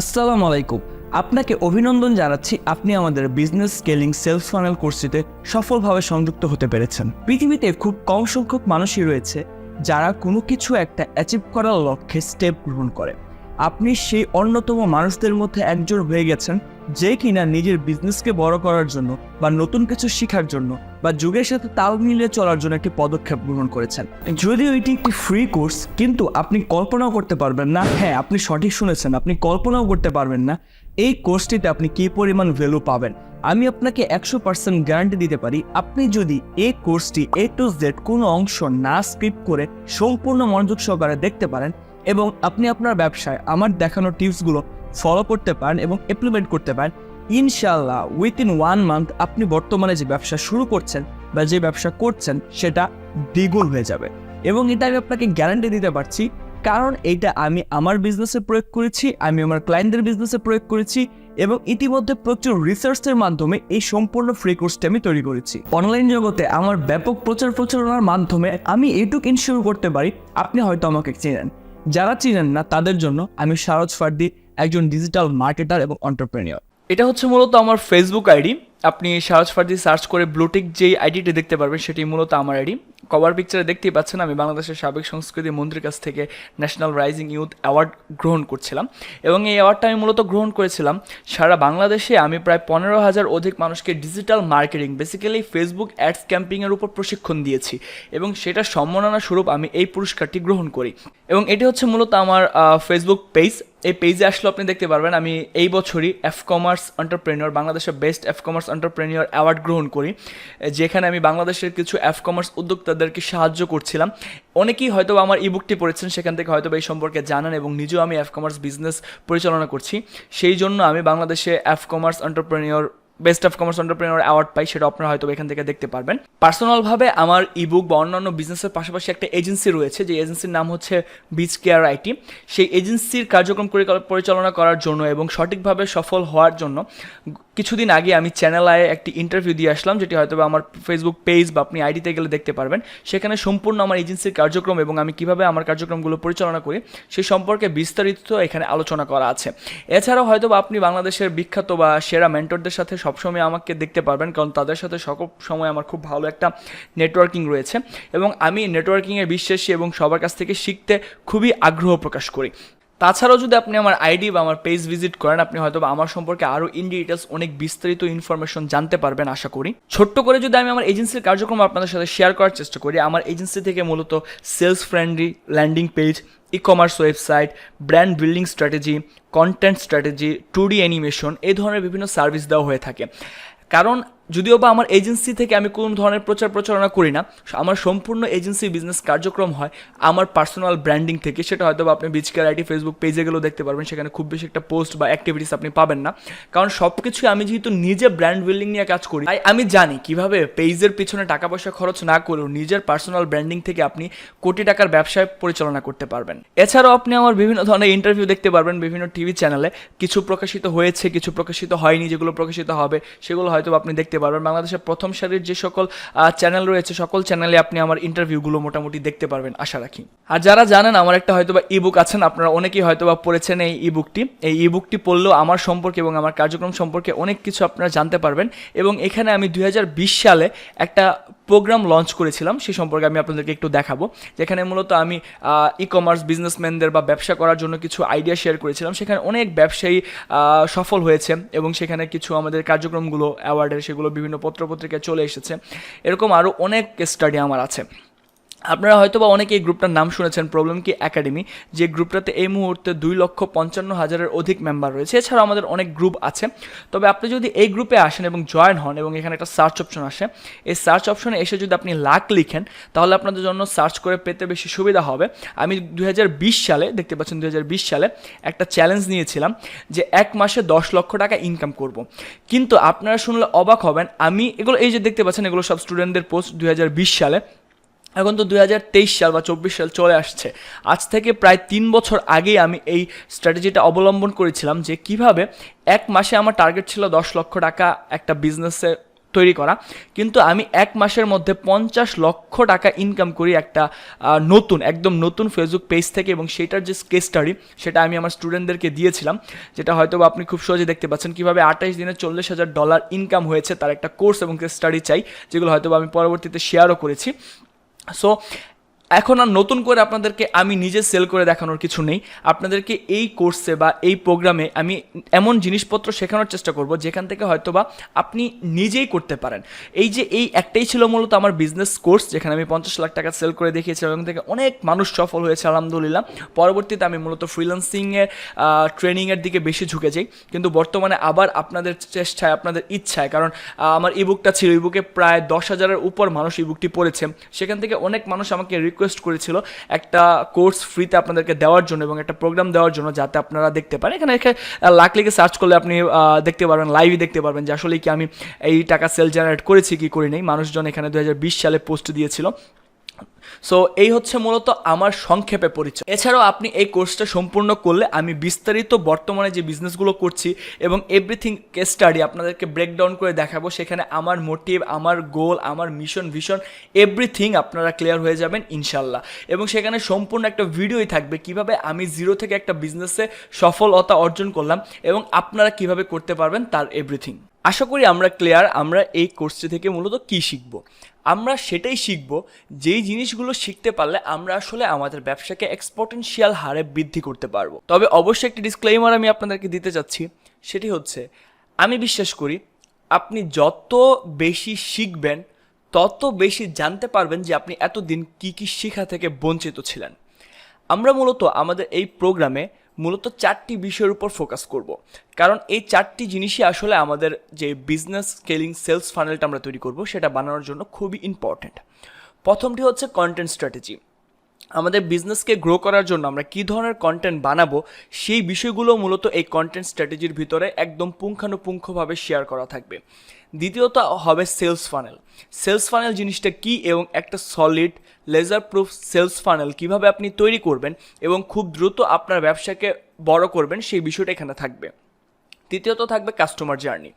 আসসালামু আলাইকুম। আপনাকে অভিনন্দন জানাচ্ছি আপনি আমাদের বিজনেস স্কেলিং সেলস ফানেল কোর্সটিতে সফলভাবে সংযুক্ত হতে পেরেছেন। পৃথিবীতে খুব কম সংখ্যক মানুষই রয়েছে যারা কোনো কিছু একটা অ্যাচিভ করার লক্ষ্যে স্টেপ গ্রহণ করে। আপনি সেই অন্যতম মানুষদের মধ্যে একজন হয়ে গেছেন যে কিনা নিজের বিজনেসকে বড় করার জন্য বা নতুন কিছু শেখার জন্য বা যুগের সাথে তাল মিলিয়ে চলার জন্য একটি পদক্ষেপ গ্রহণ করেছেন। যদিও এটি একটি ফ্রি কোর্স কিন্তু আপনি কল্পনাও করতে পারবেন না হ্যাঁ আপনি সঠিক শুনেছেন, আপনি কল্পনাও করতে পারবেন না, এই কোর্সটিতে আপনি কী পরিমাণ ভ্যালু পাবেন? আমি আপনাকে একশো পার্সেন্ট গ্যারান্টি দিতে পারি, আপনি যদি এই কোর্সটি এ টু জেড কোনো অংশ না স্ক্রিপ্ট করে সম্পূর্ণ মনোযোগ সহকারে দেখতে পারেন এবং আপনি আপনার ব্যবসায় আমার দেখানো টিপসগুলো ফলো করতে পারেন এবং ইমপ্লিমেন্ট করতে পারেন। ইনশাল্লাহ উইথিন ওয়ান মান্থ আপনি বর্তমানে যে ব্যবসা শুরু করছেন বা যে ব্যবসা করছেন সেটা দ্বিগুণ হয়ে যাবে। এবং এটা আমি আপনাকে গ্যারান্টি দিতে পারছি, কারণ এটা আমি আমার বিজনেসে প্রয়োগ করেছি, আমি আমার ক্লায়েন্টদের বিজনেসে প্রয়োগ করেছি এবং ইতিমধ্যে প্রচুর রিসার্চের মাধ্যমে এই সম্পূর্ণ ফ্রি কোর্সটি আমি তৈরি করেছি। অনলাইন জগতে আমার ব্যাপক প্রচার প্রচারণার মাধ্যমে আমি এটুক ইনশিওর করতে পারি, আপনি হয়তো আমাকে চেনেন। যারা চিনেন না, তাদের জন্য আমি সারজ ফার্দি একজন ডিজিটাল মার্কেটার এবং অন্টারপ্রেনিয়র এটা হচ্ছে মূলত আমার ফেসবুক আইডি। আপনি সার্চ ফার্জি সার্চ করে ব্লুটিক যেই আইডিটি দেখতে পারবেন, সেটি মূলত আমার আইডি। কভার পিকচারে দেখতেই পাচ্ছেন, আমি বাংলাদেশের সাবেক সংস্কৃতি মন্ত্রীর কাছ থেকে ন্যাশনাল রাইজিং ইউথ অ্যাওয়ার্ড গ্রহণ করছিলাম। এবং এই অ্যাওয়ার্ডটা আমি মূলত গ্রহণ করেছিলাম সারা বাংলাদেশে। আমি প্রায় পনেরো হাজার অধিক মানুষকে digital marketing basically Facebook ads ক্যাম্পিংয়ের উপর প্রশিক্ষণ দিয়েছি। এবং সেটা সম্মাননা স্বরূপ আমি এই পুরস্কারটি গ্রহণ করি। এবং এটি হচ্ছে মূলত আমার ফেসবুক পেজ এই পেজে আসলে আপনি দেখতে পারবেন, আমি এই বছরই এফ কমার্স এন্টারপ্রেনিয়র বাংলাদেশের best F commerce entrepreneur award গ্রহণ করি, যেখানে আমি বাংলাদেশের কিছু অ্যাফ কমার্স উদ্যোক্তাদেরকে সাহায্য করছিলাম। অনেকেই হয়তো আমার ইবুকটি পড়েছেন, সেখান থেকে হয়তো এই সম্পর্কে জানান এবং নিজেও আমি অ্যাফ কমার্স বিজনেস পরিচালনা করছি। সেই জন্য আমি বাংলাদেশে F commerce entrepreneur best of commerce entrepreneur award পাই, সেটা আপনারা হয়তো এখান থেকে দেখতে পারবেন। পার্সোনালভাবে আমার ইবুক বা অন্যান্য বিজনেসের পাশাপাশি একটা এজেন্সি রয়েছে, যে এজেন্সির নাম হচ্ছে বিচ কেয়ার আইটি সেই এজেন্সির কার্যক্রম পরিচালনা করার জন্য এবং সঠিকভাবে সফল হওয়ার জন্য কিছুদিন আগে আমি চ্যানেল আয়ে একটি ইন্টারভিউ দিয়ে আসলাম, যেটি হয়তো আমার ফেসবুক পেজ বা আপনি আইডিতে গেলে দেখতে পারবেন। সেখানে সম্পূর্ণ আমার এজেন্সির কার্যক্রম এবং আমি কীভাবে আমার কার্যক্রমগুলো পরিচালনা করি সেই সম্পর্কে বিস্তারিত এখানে আলোচনা করা আছে। এছাড়াও হয়তো আপনি বাংলাদেশের বিখ্যাত বা সেরা মেন্টরদের সাথে সবসময় আমাকে দেখতে পারবেন, কারণ তাদের সাথে সকল সময় আমার খুব ভালো একটা নেটওয়ার্কিং রয়েছে এবং আমি নেটওয়ার্কিংয়ে বিশ্বাসী এবং সবার কাছ থেকে শিখতে খুবই আগ্রহ প্রকাশ করি। তাছাড়াও যদি আপনি আমার আইডি বা আমার পেজ ভিজিট করেন, আপনি হয়তো আমার সম্পর্কে আরও ইন ডিটেলস অনেক বিস্তারিত ইনফরমেশন জানতে পারবেন, আশা করি। ছোট্ট করে যদি আমি আমার এজেন্সির কার্যক্রম আপনাদের সাথে শেয়ার করার চেষ্টা করি, আমার এজেন্সি থেকে মূলত sales friendly landing page e commerce website brand building strategy content strategy two D animation এই ধরনের বিভিন্ন সার্ভিস দেওয়া হয়ে থাকে। কারণ যদিও বা আমার এজেন্সি থেকে আমি কোনো ধরনের প্রচার প্রচারণা করি না, আমার সম্পূর্ণ এজেন্সি বিজনেস কার্যক্রম হয় আমার পার্সোনাল ব্র্যান্ডিং থেকে, সেটা হয়তো আপনি বিচকার আইটি ফেসবুক পেজে গেলেও দেখতে পারবেন, সেখানে খুব বেশি একটা পোস্ট বা অ্যাক্টিভিটিস আপনি পাবেন না। কারণ সব কিছুই আমি যেহেতু নিজে ব্র্যান্ড বিল্ডিং নিয়ে কাজ করি, তাই আমি জানি কীভাবে পেজের পিছনে টাকা পয়সা খরচ না করেও নিজের পার্সোনাল ব্র্যান্ডিং থেকে আপনি কোটি টাকার ব্যবসায় পরিচালনা করতে পারবেন। এছাড়াও আপনি আমার বিভিন্ন ধরনের ইন্টারভিউ দেখতে পারবেন বিভিন্ন টিভি চ্যানেলে কিছু প্রকাশিত হয়েছে, কিছু প্রকাশিত হয়নি, যেগুলো প্রকাশিত হবে, সেগুলো হয়তো আপনি দেখতে পারবেন। বাংলাদেশের প্রথম সারির যে সকল চ্যানেল রয়েছে, সকল চ্যানেলে আপনি আমার ইন্টারভিউগুলো মোটামুটি দেখতে পারবেন, আশা রাখি। আর যারা জানেন, আমার একটা হয়তোবা ইবুক আছেন, আপনারা অনেকেই হয়তোবা পড়েছেন এই ইবুকটি এই ইবুকটি পড়লেও আমার সম্পর্কে এবং আমার কার্যক্রম সম্পর্কে অনেক কিছু আপনারা জানতে পারবেন। এবং এখানে আমি দুই হাজার বিশ সালে একটা প্রোগ্রাম লঞ্চ করেছিলাম সেই সম্পর্কে আমি আপনাদেরকে একটু দেখাবো। যেখানে মূলত আমি ই কমার্স বিজনেসম্যানদের বা ব্যবসা করার জন্য কিছু আইডিয়া শেয়ার করেছিলাম। সেখানে অনেক ব্যবসায়ী সফল হয়েছে এবং সেখানে কিছু আমাদের কার্যক্রমগুলো অ্যাওয়ার্ডের সেগুলো বিভিন্ন পত্রপত্রিকায় চলে এসেছে। এরকম আরও অনেক স্টাডি আমার আছে। আপনারা হয়তো বা অনেকে এই গ্রুপটার নাম শুনেছেন, প্রবলেম কি একাডেমি? যে গ্রুপটাতে এই মুহূর্তে দুই লক্ষ পঞ্চান্ন হাজারের অধিক মেম্বার রয়েছে। এছাড়াও আমাদের অনেক গ্রুপ আছে। তবে আপনি যদি এই গ্রুপে আসেন এবং জয়েন হন এবং এখানে একটা সার্চ অপশন আসে, এই সার্চ অপশনে এসে যদি আপনি লাখ লিখেন, তাহলে আপনাদের জন্য সার্চ করে পেতে বেশি সুবিধা হবে। আমি দুই হাজার বিশ সালে, দেখতে পাচ্ছেন দুই হাজার বিশ সালে একটা চ্যালেঞ্জ নিয়েছিলাম যে এক মাসে দশ লক্ষ টাকা ইনকাম করব। কিন্তু আপনারা শুনলে অবাক হবেন, আমি এগুলো, এই যে দেখতে পাচ্ছেন এগুলো সব স্টুডেন্টদের পোস্ট দুই হাজার বিশ সালে। এখন তো দু হাজার তেইশ সাল বা চব্বিশ সাল চলে আসছে। আজ থেকে প্রায় তিন বছর আগেই আমি এই স্ট্র্যাটেজিটা অবলম্বন করেছিলাম যে কীভাবে এক মাসে আমার টার্গেট ছিল দশ লক্ষ টাকা একটা বিজনেসে তৈরি করা। কিন্তু আমি এক মাসের মধ্যে পঞ্চাশ লক্ষ টাকা ইনকাম করি একটা নতুন, একদম নতুন ফেসবুক পেজ থেকে এবং সেটার যে কেস স্টাডি সেটা আমি আমার স্টুডেন্টদেরকে দিয়েছিলাম, যেটা হয়তো আপনি খুব সহজে দেখতে পাচ্ছেন। কীভাবে আঠাইশ দিনে চল্লিশ হাজার ডলার ইনকাম হয়েছে তার একটা কোর্স এবং কেস স্টাডি চাই, যেগুলো হয়তো আমি পরবর্তীতে শেয়ারও করেছি। সো এখন আর নতুন করে আপনাদেরকে আমি নিজে সেল করে দেখানোর কিছু নেই। আপনাদেরকে এই কোর্সে বা এই প্রোগ্রামে আমি এমন জিনিসপত্র শেখানোর চেষ্টা করব, যেখান থেকে হয়তো বা আপনি নিজেই করতে পারেন। এই যে এই একটাই ছিল মূলত আমার বিজনেস কোর্স যেখানে আমি পঞ্চাশ লাখ টাকা সেল করে দেখিয়েছিলাম এবং থেকে অনেক মানুষ সফল হয়েছে, আলহামদুলিল্লাহ। পরবর্তীতে আমি মূলত ফ্রিল্যান্সিংয়ের ট্রেনিংয়ের দিকে বেশি ঝুঁকে যাই। কিন্তু বর্তমানে আবার আপনাদের চেষ্টায়, আপনাদের ইচ্ছায়, কারণ আমার ইবুকটা ছিল ইবুকে প্রায় দশ হাজারের উপর মানুষ ইবুকটি পড়েছে। সেখান থেকে অনেক মানুষ আমাকে রিকোয়েস্ট করেছিল একটা কোর্স ফ্রিতে আপনাদেরকে দেওয়ার জন্য এবং একটা প্রোগ্রাম দেওয়ার জন্য যাতে আপনারা দেখতে পারেন। এখানে লাখ লিখে সার্চ করলে আপনি দেখতে পারবেন লাইভই দেখতে পারবেন যে আসলে কি আমি এই টাকা সেল জেনারেট করেছি কি করি নাই। মানুষজন এখানে দু হাজার বিশ সালে পোস্ট দিয়েছিল। সো এই হচ্ছে মূলত আমার সংক্ষেপে পরিচয়। এছাড়াও আপনি এই কোর্সটা সম্পূর্ণ করলে আমি বিস্তারিত বর্তমানে যে বিজনেসগুলো করছি এবং এভরিথিং কেস স্টাডি আপনাদেরকে ব্রেকডাউন করে দেখাবো, সেখানে আমার মোটিভ আমার গোল আমার মিশন ভিশন এভরিথিং আপনারা ক্লিয়ার হয়ে যাবেন ইনশাল্লাহ এবং সেখানে সম্পূর্ণ একটা ভিডিওই থাকবে, কীভাবে আমি জিরো থেকে একটা বিজনেসে সফলতা অর্জন করলাম এবং আপনারা কীভাবে করতে পারবেন তার এভরিথিং আশা করি আমরা ক্লিয়ার আমরা এই কোর্সটি থেকে মূলত কী শিখব? আমরা সেটাই শিখব, যেই জিনিসগুলো শিখতে পারলে আমরা আসলে আমাদের ব্যবসাকে এক্সপোটেনশিয়াল হারে বৃদ্ধি করতে পারব। তবে অবশ্যই একটি ডিসক্লেমার আমি আপনাদেরকে দিতে চাচ্ছি সেটি হচ্ছে, আমি বিশ্বাস করি আপনি যত বেশি শিখবেন, তত বেশি জানতে পারবেন যে আপনি এতদিন কী কী শেখা থেকে বঞ্চিত ছিলেন। আমরা মূলত আমাদের এই প্রোগ্রামে মূলত চারটি বিষয়ের উপর ফোকাস করব। কারণ এই চারটি জিনিসই আসলে আমাদের যে বিজনেস স্কেলিং সেলস ফানেলটা আমরা তৈরি করব, সেটা বানানোর জন্য খুবই ইম্পর্ট্যান্ট প্রথমটি হচ্ছে কন্টেন্ট স্ট্র্যাটেজি আমাদের বিজনেসকে গ্রো করার জন্য আমরা কী ধরনের কন্টেন্ট বানাবো, সেই বিষয়গুলো মূলত এই কন্টেন্ট স্ট্র্যাটেজির ভিতরে একদম পুঙ্খানুপুঙ্খভাবে শেয়ার করা থাকবে। দ্বিতীয়ত হবে সেলস ফানেল সেলস ফানেল জিনিসটা কি এবং একটা solid laser proof sales funnel কীভাবে আপনি তৈরি করবেন এবং খুব দ্রুত আপনার ব্যবসাকে বড় করবেন সেই বিষয়টা এখানে থাকবে। তৃতীয়ত থাকবে কাস্টমার জার্নি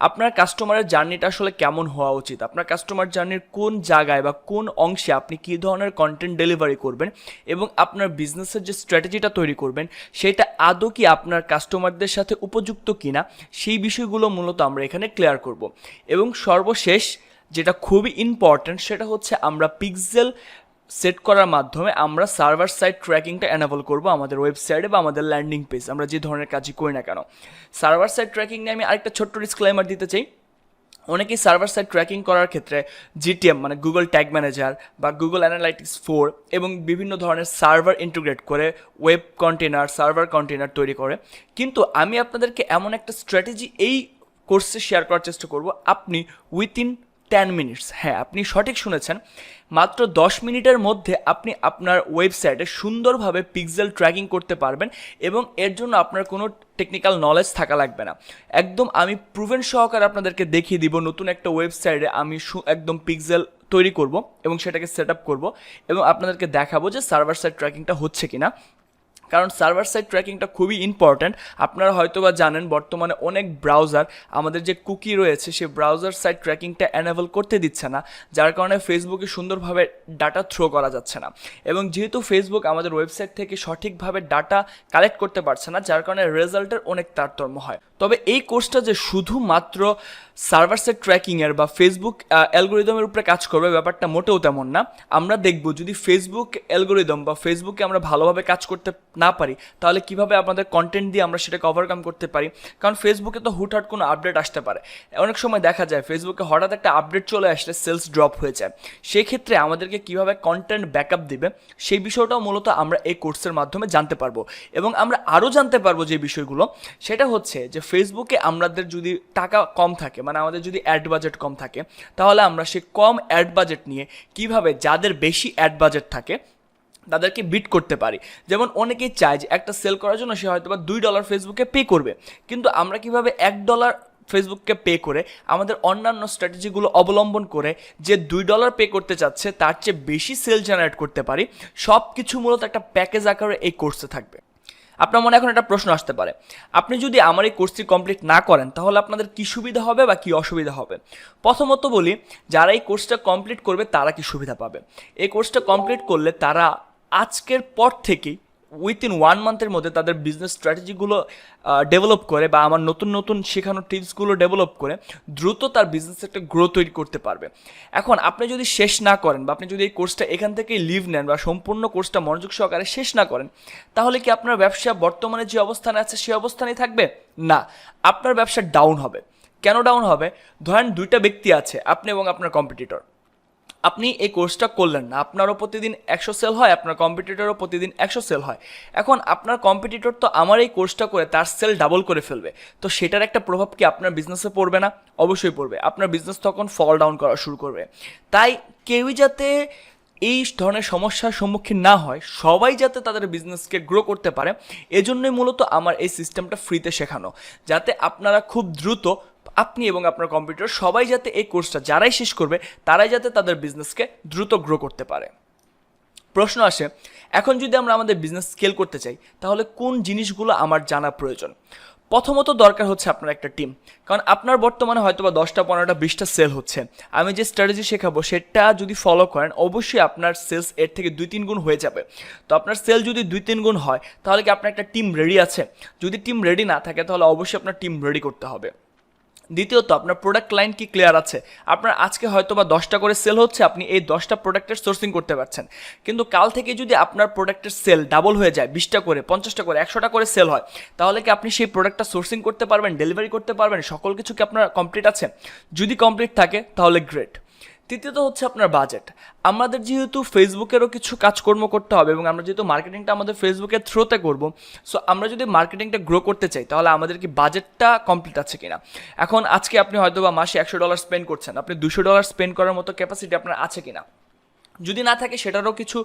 আপনার কাস্টমারের জার্নিটা আসলে কেমন হওয়া উচিত? আপনার কাস্টমার জার্নির কোন জায়গায় বা কোন অংশে আপনি কী ধরনের কন্টেন্ট ডেলিভারি করবেন এবং আপনার বিজনেসের যে স্ট্র্যাটেজিটা তৈরি করবেন, সেটা আদৌ কি আপনার কাস্টমারদের সাথে উপযুক্ত কিনা, সেই বিষয়গুলো মূলত আমরা এখানে ক্লিয়ার করব। এবং সর্বশেষ যেটা খুবই ইম্পর্ট্যান্ট সেটা হচ্ছে আমরা পিক্সেল সেট করার মাধ্যমে আমরা সার্ভার সাইড ট্র্যাকিংটা অ্যানাবল করব আমাদের ওয়েবসাইটে বা আমাদের ল্যান্ডিং পেজ আমরা যে ধরনের কাজই করি না কেন। সার্ভার সাইড ট্র্যাকিং নিয়ে আমি আরেকটা ছোট্ট ডিসক্লেমার দিতে চাই। অনেকেই সার্ভার সাইড ট্র্যাকিং করার ক্ষেত্রে জিটিএম মানে গুগল ট্যাগ ম্যানেজার বা গুগল অ্যানালাইটিক্স ফোর এবং বিভিন্ন ধরনের সার্ভার ইন্টিগ্রেট করে ওয়েব কন্টেনার সার্ভার কন্টেনার তৈরি করে। কিন্তু আমি আপনাদেরকে এমন একটা স্ট্র্যাটেজি এই কোর্সে শেয়ার করার চেষ্টা করব। আপনি উইথিন টেন মিনিটস হ্যাঁ আপনি সঠিক শুনেছেন। মাত্র দশ মিনিটের মধ্যে আপনি আপনার ওয়েবসাইটে সুন্দরভাবে পিক্সেল ট্র্যাকিং করতে পারবেন এবং এর জন্য আপনার কোনো টেকনিক্যাল নলেজ থাকা লাগবে না। একদম আমি প্রুভেন সহকারে আপনাদেরকে দেখিয়ে দিব, নতুন একটা ওয়েবসাইটে আমি একদম পিক্সেল তৈরি করব এবং সেটাকে সেট আপ করব এবং আপনাদেরকে দেখাবো যে সার্ভার সাইড ট্র্যাকিংটা হচ্ছে কিনা। কারণ সার্ভার সাইড ট্র্যাকিংটা খুবই ইম্পর্ট্যান্ট আপনারা হয়তো বা জানেন, বর্তমানে অনেক ব্রাউজার আমাদের যে কুকি রয়েছে, সেই ব্রাউজার সাইড ট্র্যাকিংটা অ্যানেবল করতে দিচ্ছে না, যার কারণে ফেসবুকে সুন্দরভাবে ডাটা থ্রো করা যাচ্ছে না। এবং যেহেতু ফেসবুক আমাদের ওয়েবসাইট থেকে সঠিকভাবে ডাটা কালেক্ট করতে পারছে না, যার কারণে রেজাল্টের অনেক তারতম্য হয়। তবে এই কোর্সটা যে শুধুমাত্র সার্ভার সাইড ট্র্যাকিংয়ের বা ফেসবুক অ্যালগোরিদমের উপরে কাজ করবে, ব্যাপারটা মোটেও তেমন না। আমরা দেখব, যদি ফেসবুক অ্যালগোরিদম বা ফেসবুকে আমরা ভালোভাবে কাজ করতে না পারি, তাহলে কীভাবে আমাদের কন্টেন্ট দিয়ে আমরা সেটাকে ওভারকাম করতে পারি? কারণ ফেসবুকে তো হুটহাট কোনো আপডেট আসতে পারে। অনেক সময় দেখা যায় ফেসবুকে হঠাৎ একটা আপডেট চলে আসলে সেলস ড্রপ হয়ে যায়। সেক্ষেত্রে আমাদেরকে কীভাবে কন্টেন্ট ব্যাকআপ দিবে, সেই বিষয়টাও মূলত আমরা এই কোর্সের মাধ্যমে জানতে পারব। এবং আমরা আরও জানতে পারব যে বিষয়গুলো, সেটা হচ্ছে যে ফেসবুকে আমাদের যদি টাকা কম থাকে মানে আমাদের যদি অ্যাড বাজেট কম থাকে, তাহলে আমরা সেই কম অ্যাড বাজেট নিয়ে কীভাবে যাদের বেশি অ্যাড বাজেট থাকে তাদেরকে বিট করতে পারি। যেমন অনেকেই চায় যে একটা সেল করার জন্য সে হয়তো বা দুই ডলার ফেসবুকে পে করবে। কিন্তু আমরা কীভাবে এক ডলার ফেসবুককে পে করে, আমাদের অন্যান্য স্ট্র্যাটেজিগুলো অবলম্বন করে যে দুই ডলার পে করতে চাচ্ছে, তার চেয়ে বেশি সেল জেনারেট করতে পারি সব কিছু মূলত একটা প্যাকেজ আকারে এই কোর্সে থাকবে। আপনার মনে এখন একটা প্রশ্ন আসতে পারে। আপনি যদি আমার এই কোর্সটি কমপ্লিট না করেন, তাহলে আপনাদের কি সুবিধা হবে বা কি অসুবিধা হবে? প্রথমত বলি, যারা এই কোর্সটা কমপ্লিট করবে, তারা কি সুবিধা পাবে? এই কোর্সটা কমপ্লিট করলে তারা আজকের পর থেকেই উইথিন ওয়ান মান্থের মধ্যে তাদের বিজনেস স্ট্র্যাটেজিগুলো ডেভেলপ করে বা আমার নতুন নতুন শেখানো টিপসগুলো ডেভেলপ করে দ্রুত তার বিজনেস একটা গ্রো তৈরি করতে পারবে। এখন আপনি যদি শেষ না করেন বা আপনি যদি এই কোর্সটা এখান থেকেই লিভ নেন বা সম্পূর্ণ কোর্সটা মনোযোগ সহকারে শেষ না করেন, তাহলে কি আপনার ব্যবসা বর্তমানে যে অবস্থানে আছে সেই অবস্থানেই থাকবে? না, আপনার ব্যবসা ডাউন হবে। কেন ডাউন হবে? ধরেন দুইটা ব্যক্তি আছে, আপনি এবং আপনার কম্পিটিটর আপনি এই কোর্সটা করলেন না। আপনারও প্রতিদিন একশো সেল হয়, আপনার কম্পিটিটরও প্রতিদিন একশো সেল হয়। এখন আপনার কম্পিটিটর তো আমার এই কোর্সটা করে তার সেল ডাবল করে ফেলবে। তো সেটার একটা প্রভাব কি আপনার বিজনেসে পড়বে না? অবশ্যই পড়বে। আপনার বিজনেস তখন ফল ডাউন করা শুরু করবে। তাই কেউই যাতে এই ধরনের সমস্যার সম্মুখীন না হয়, সবাই যাতে তাদের বিজনেসকে গ্রো করতে পারে, এজন্যই মূলত আমার এই সিস্টেমটা ফ্রিতে শেখানো। যাতে আপনারা খুব দ্রুত আপনি এবং আপনার কম্পিউটার সবাই যাতে এই কোর্সটা যারাই শেষ করবে, তারাই যাতে তাদের বিজনেসকে দ্রুত গ্রো করতে পারে। প্রশ্ন আসে, এখন যদি আমরা আমাদের বিজনেস স্কেল করতে চাই, তাহলে কোন জিনিসগুলো আমার জানা প্রয়োজন? প্রথমত দরকার হচ্ছে আপনার একটা টিম কারণ আপনার বর্তমানে হয়তো বা দশটা, পনেরোটা, বিশটা সেল হচ্ছে। আমি যে স্ট্র্যাটেজি শেখাবো, সেটা যদি ফলো করেন, অবশ্যই আপনার সেলস এর থেকে দুই, তিন গুণ হয়ে যাবে। তো আপনার সেল যদি দুই, তিন গুণ হয়, তাহলে কি আপনার একটা টিম রেডি আছে? যদি টিম রেডি না থাকে, তাহলে অবশ্যই আপনার টিম রেডি করতে হবে। দ্বিতীয়ত, আপনার প্রোডাক্ট লাইন কি ক্লিয়ার আছে? আপনার আজকে হয়তো বা দশটা করে সেল হচ্ছে, আপনি এই দশটা প্রোডাক্টের সোর্সিং করতে পারছেন। কিন্তু কাল থেকে যদি আপনার প্রোডাক্টের সেল ডাবল হয়ে যায়, বিশটা করে, পঞ্চাশটা করে, একশোটা করে সেল হয়, তাহলে কি আপনি সেই প্রোডাক্টটা সোর্সিং করতে পারবেন ডেলিভারি করতে পারবেন? সকল কিছু কি আপনার কমপ্লিট আছে? যদি কমপ্লিট থাকে, তাহলে গ্রেট তৃতীয়ত হচ্ছে আপনার বাজেট আমাদের যেহেতু ফেসবুকেরও কিছু কাজকর্ম করতে হবে এবং আমরা যেহেতু মার্কেটিংটা আমাদের ফেসবুকের থ্রোতে করব সো আমরা যদি মার্কেটিংটা গ্রো করতে চাই, তাহলে আমাদের কি বাজেটটা কমপ্লিট আছে কিনা? এখন আজকে আপনি হয়তো বা মাসে একশো ডলার স্পেন্ড করছেন, আপনি দুশো ডলার স্পেন্ড করার মতো ক্যাপাসিটি আপনার আছে কিনা? যদি না থাকে সেটারও কিছু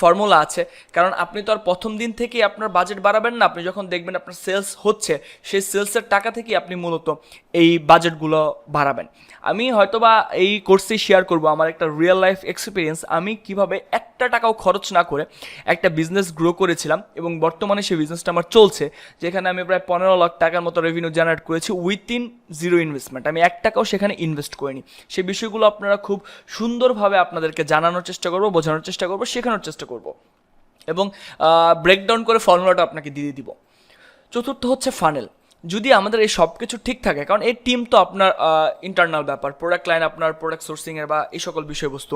ফর্মুলা আছে। কারণ আপনি তো আর প্রথম দিন থেকেই আপনার বাজেট বাড়াবেন না, আপনি যখন দেখবেন আপনার সেলস হচ্ছে, সেই সেলসের টাকা থেকেই আপনি মূলত এই বাজেটগুলো বাড়াবেন। আমি হয়তোবা এই কোর্সেই শেয়ার করব, আমার একটা রিয়েল লাইফ এক্সপিরিয়েন্স আমি কীভাবে একটা টাকাও খরচ না করে একটা বিজনেস গ্রো করেছিলাম এবং বর্তমানে সেই বিজনেসটা আমার চলছে, যেখানে আমি প্রায় পনেরো লাখ টাকার মতো রেভিনিউ জেনারেট করেছি উইথিন জিরো ইনভেস্টমেন্ট আমি এক টাকাও সেখানে ইনভেস্ট করিনি। সেই বিষয়গুলো আপনারা খুব সুন্দরভাবে আপনাদেরকে জানানোর চেষ্টা করব, বোঝানোর চেষ্টা করব, শেখানোর চেষ্টা করব। এবং ব্রেকডাউন করে ফর্মুলাটা আপনাকে দিয়ে দিব। চতুর্থ হচ্ছে ফানেল যদি আমাদের এই সব কিছু ঠিক থাকে, কারণ এই টিম তো আপনার ইন্টারনাল ব্যাপার প্রোডাক্ট লাইন আপনার প্রোডাক্ট সোর্সিংয়ের বা এই সকল বিষয়বস্তু।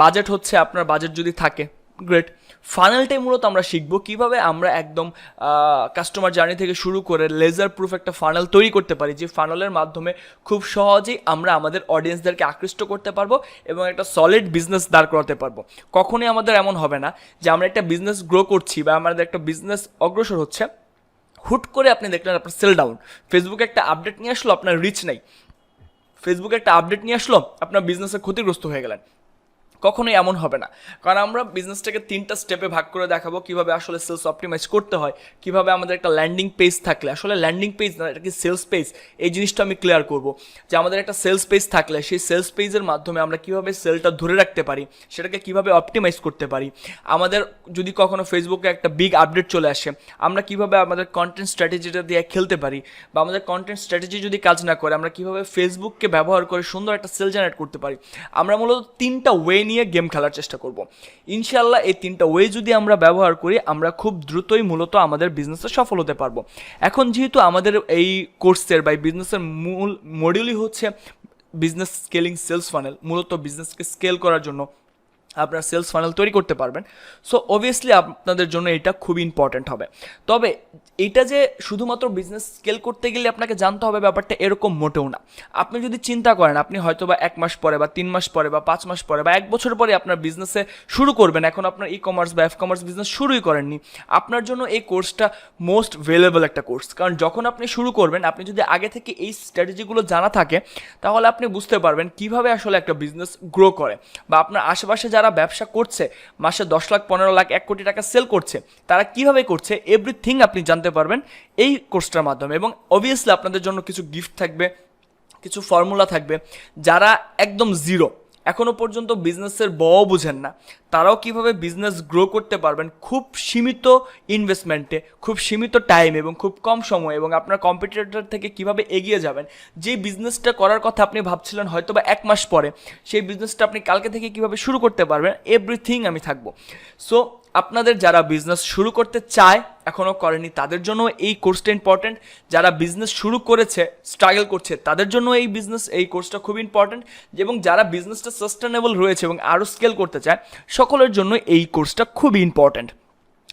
বাজেট হচ্ছে আপনার বাজেট যদি থাকে গ্রেট ফানেলটাই মূলত আমরা শিখব কীভাবে আমরা একদম কাস্টমার জার্নি থেকে শুরু করে লেজার প্রুফ একটা ফানেল তৈরি করতে পারি, যে ফানেলের মাধ্যমে খুব সহজেই আমরা আমাদের অডিয়েন্সদেরকে আকৃষ্ট করতে পারব এবং একটা সলিড বিজনেস দাঁড় করাতে পারব। কখনোই আমাদের এমন হবে না যে আমরা একটা বিজনেস গ্রো করছি বা আমাদের একটা বিজনেস অগ্রসর হচ্ছে, হুট করে আপনি দেখলেন আপনার সেল ডাউন ফেসবুকে একটা আপডেট নিয়ে আসলো, আপনার রিচ নেই। ফেসবুকে একটা আপডেট নিয়ে আসলো, আপনার বিজনেসে ক্ষতিগ্রস্ত হয়ে গেলেন। কখনোই এমন হবে না। কারণ আমরা বিজনেসটাকে তিনটা স্টেপে ভাগ করে দেখাবো কীভাবে আসলে সেলস অপটিমাইজ করতে হয়, কীভাবে আমাদের একটা ল্যান্ডিং পেজ থাকলে। আসলে ল্যান্ডিং পেজ না, এটা কি সেলস পেজ এই জিনিসটা আমি ক্লিয়ার করব। যে আমাদের একটা সেলস পেজ থাকলে, সেই সেলস পেজের মাধ্যমে আমরা কীভাবে সেলটা ধরে রাখতে পারি, সেটাকে কীভাবে অপটিমাইজ করতে পারি। আমাদের যদি কখনো ফেসবুকে একটা বিগ আপডেট চলে আসে, আমরা কীভাবে আমাদের কন্টেন্ট স্ট্র্যাটেজিটা দিয়ে খেলতে পারি বা আমাদের কন্টেন্ট স্ট্র্যাটেজি যদি কাজ না করে, আমরা কীভাবে ফেসবুককে ব্যবহার করে সুন্দর একটা সেল জেনারেট করতে পারি। আমরা মূলত তিনটা ওয়ে নিয়ে গেম খেলার চেষ্টা করব। ইনশাল্লাহ এই তিনটা ওয়ে যদি আমরা ব্যবহার করি, আমরা খুব দ্রুতই মূলত আমাদের বিজনেসে সফল হতে পারব। এখন যেহেতু আমাদের এই কোর্সের বা বিজনেসের মূল মডিউলই হচ্ছে বিজনেস স্কেলিং সেলস ফানেল মূলত বিজনেসকে স্কেল করার জন্য আপনারা সেলস ফানেল তৈরি করতে পারবেন। সো অবভিয়াসলি আপনাদের জন্য এটা খুবই ইম্পর্ট্যান্ট হবে। তবে এটা যে শুধুমাত্র বিজনেস স্কেল করতে গেলে আপনাকে জানতে হবে ব্যাপারটা এরকম মোটেও না। আপনি যদি চিন্তা করেন, আপনি হয়তো বা এক মাস পরে বা তিন মাস পরে বা পাঁচ মাস পরে বা এক বছর পরে আপনার বিজনেসে শুরু করবেন, এখন আপনার ই কমার্স বা এফ কমার্স বিজনেস শুরুই করেননি। আপনার জন্য এই কোর্সটা মোস্ট ভ্যালুয়েবল একটা কোর্স কারণ যখন আপনি শুরু করবেন, আপনি যদি আগে থেকে এই স্ট্র্যাটেজিগুলো জানা থাকে, তাহলে আপনি বুঝতে পারবেন কীভাবে আসলে একটা বিজনেস গ্রো করে বা আপনার আশেপাশে যারা ব্যবসা করছে, মাসে দশ লাখ, পনেরো লাখ, এক কোটি টাকা সেল করছে, তারা কীভাবে করছে এভরিথিং আপনি জানতে পারবেন এই কোর্সটার মাধ্যমে। এবং অবভিয়াসলি আপনাদের জন্য কিছু গিফট থাকবে, কিছু ফর্মুলা থাকবে, যারা একদম জিরো এখনও পর্যন্ত বিজনেসের ব বুঝেন না। তারাও কীভাবে বিজনেস গ্রো করতে পারবেন খুব সীমিত ইনভেস্টমেন্টে খুব সীমিত টাইম এবং খুব কম সময় এবং আপনার কম্পিটিটর থেকে কীভাবে এগিয়ে যাবেন, যে বিজনেসটা করার কথা আপনি ভাবছিলেন হয়তো বা এক মাস পরে, সেই বিজনেসটা আপনি কালকে থেকে কীভাবে শুরু করতে পারবেন এভরিথিং আমি থাকব। সো আপনাদের যারা বিজনেস শুরু করতে চায় এখনও করেনি, তাদের জন্য এই কোর্সটা ইম্পর্টেন্ট যারা বিজনেস শুরু করেছে স্ট্রাগল করছে, তাদের জন্য এই বিজনেস এই কোর্সটা খুব ইম্পর্টেন্ট এবং যারা বিজনেসটা সাস্টেনেবল রয়েছে এবং আরও স্কেল করতে চায়, সকলের জন্য এই কোর্সটা খুবই ইম্পর্টেন্ট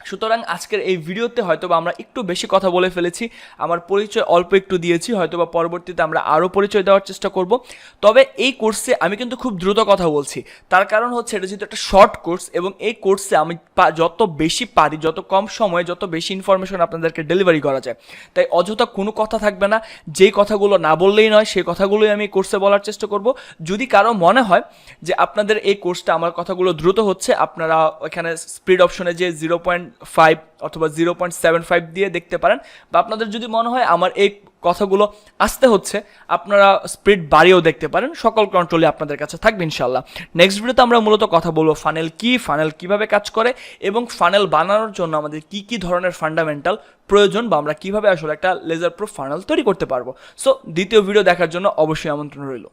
সুতরাং আজকের এই ভিডিওতে হয়তো বা আমরা একটু বেশি কথা বলে ফেলেছি, আমার পরিচয় অল্প একটু দিয়েছি হয়তো বা পরবর্তীতে আমরা আরও পরিচয় দেওয়ার চেষ্টা করব। তবে এই কোর্সে আমি কিন্তু খুব দ্রুত কথা বলছি। তার কারণ হচ্ছে এটা যেহেতু একটা শর্ট কোর্স এবং এই কোর্সে আমি যত বেশি পারি, যত কম সময়ে যত বেশি ইনফরমেশন আপনাদেরকে ডেলিভারি করা যায়, তাই অযথা কোনো কথা থাকবে না। যেই কথাগুলো না বললেই নয়, সেই কথাগুলোই আমি কোর্সে বলার চেষ্টা করব। যদি কারও মনে হয় যে আপনাদের এই কোর্সটা আমার কথাগুলো দ্রুত হচ্ছে, আপনারা ওইখানে স্পিড অপশনে যে জিরো পয়েন্ট ফাইভ অথবা জিরো পয়েন্ট সেভেন ফাইভ দিয়ে দেখতে পারেন। বা আপনাদের যদি মনে হয় আমার এই কথাগুলো আসতে হচ্ছে, আপনারা স্পিড বাড়িয়েও দেখতে পারেন। সকল কন্ট্রোলে আপনাদের কাছে থাকবে ইনশাল্লাহ নেক্সট ভিডিওতে আমরা মূলত কথা বলব ফানেল কি ফানেল কীভাবে কাজ করে এবং ফানেল বানানোর জন্য আমাদের কি কি ধরনের ফান্ডামেন্টাল প্রয়োজন বা আমরা কীভাবে আসলে একটা লেজার প্রুফ ফানেল তৈরি করতে পারব। সো দ্বিতীয় ভিডিও দেখার জন্য অবশ্যই আমন্ত্রণ রইল।